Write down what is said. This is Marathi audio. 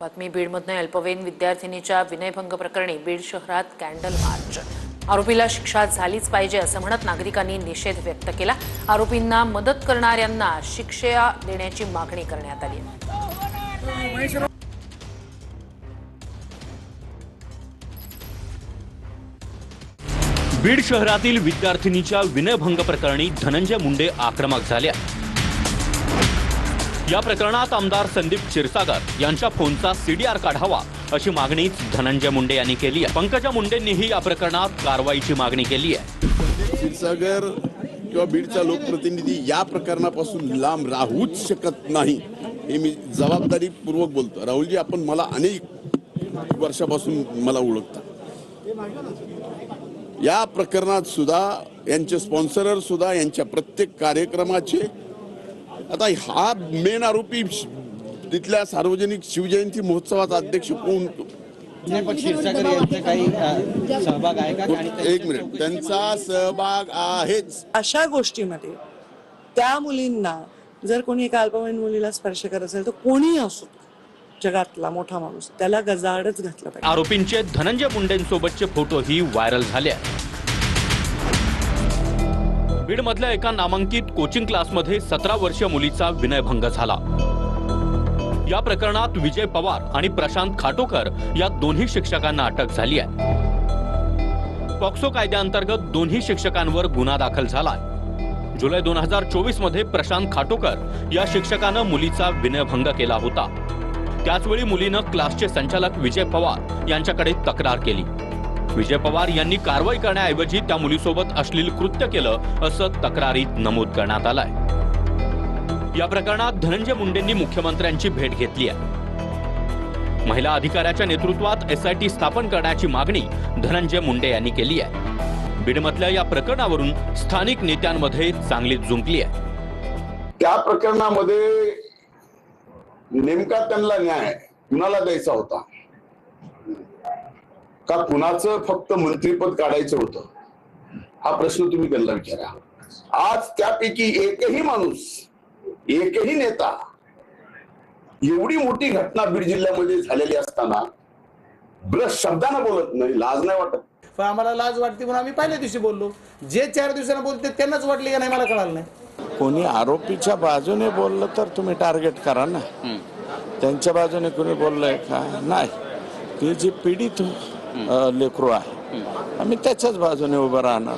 बातमी बीडमधनं अल्पवयीन विद्यार्थिनीच्या विनयभंग प्रकरणी बीड शहरात कॅन्डल मार्च. आरोपीला शिक्षा झालीच पाहिजे असं म्हणत नागरिकांनी निषेध व्यक्त केला. आरोपींना मदत करणाऱ्यांना शिक्षा देण्याची मागणी करण्यात आली बीड शहरातील विद्यार्थिनीच्या विनयभंग प्रकरणी धनंजय मुंडे आक्रमक झाल्या या प्रकरणात आमदार संदीप क्षीरसागर यांच्या फोनचा सीडीआर काढावा अशी मागणी धनंजय मुंडे यांनी केली आहे. पंकजा मुंडेंनीही या प्रकरणात कारवाईची मागणी केली आहे. क्षीरसागर किंवा बीडचा लोकप्रतिनिधी या प्रकरणापासून लांब राहूच शकत नाही हे मी जबाबदारीपूर्वक बोलतो. राहुलजी आपण मला अनेक वर्षापासून मला ओळखता. या प्रकरणात सुद्धा यांचे स्पॉन्सरर सुद्धा यांच्या प्रत्येक कार्यक्रमाचे आता हा मेन आरोपी तिथल्या सार्वजनिक शिवजयंती महोत्सवाचा अध्यक्ष कोण सहभाग आहे का? एक मिनिट. त्यांचा सहभाग आहेच. अशा गोष्टीमध्ये त्या मुलींना जर कोणी एका अल्पवयीन मुलीला स्पर्श करत असेल तर कोणीही असो जगातला मोठा माणूस त्याला गजाआडच घातलं पाहिजे. आरोपींचे धनंजय मुंडेंसोबतचे फोटोही व्हायरल झाले आहेत. बीडमधल्या एका नामांकित कोचिंग क्लासमध्ये सतरा वर्षीय मुलीचा विनयभंग झाला. या प्रकरणात विजय पवार आणि प्रशांत खाटोकर या दोन्ही शिक्षकांना अटक झाली आहे. पॉक्सो कायद्याअंतर्गत दोन्ही शिक्षकांवर गुन्हा दाखल झालाय. जुलै दोन हजार चोवीसमध्ये प्रशांत खाटोकर या शिक्षकानं मुलीचा विनयभंग केला होता. त्याचवेळी मुलीनं क्लासचे संचालक विजय पवार यांच्याकडे तक्रार केली. विजय पवार यांनी कारवाई करण्याऐवजी त्या मुलीसोबत अश्लील कृत्य केलं असं तक्रारीत नमूद करण्यात आलंय. या प्रकरणात धनंजय मुंडेंनी मुख्यमंत्र्यांची भेट घेतली आहे. महिला अधिकाऱ्याच्या नेतृत्वात एसआयटी स्थापन करण्याची मागणी धनंजय मुंडे यांनी केली आहे. बीडमधल्या या प्रकरणावरून स्थानिक नेत्यांमध्ये चांगली जुंपली आहे. त्या प्रकरणामध्ये नेमका त्यांना न्याय कुणाला द्यायचा होता? का कुणाचं फक्त मंत्रीपद काढायचं होतं? हा प्रश्न तुम्ही त्यांना विचारा. आज त्यापैकी एकही माणूस एकही नेता एवढी मोठी घटना बीड जिल्ह्यामध्ये झालेली असताना ब्रश शब्दानं बोलत नाही लाज नाही वाटत. पण आम्हाला लाज वाटते म्हणून आम्ही पहिल्या दिवशी बोललो. जे चार दिवसांना बोलते त्यांनाच वाटले का नाही मला कळालं नाही. कोणी आरोपीच्या बाजूने बोललं तर तुम्ही टार्गेट करा ना. त्यांच्या बाजूने कोणी बोललंय का? नाही. ती जी पीडित लेकरू आहे. आम्ही त्याच्याच बाजूने उभं राहणार.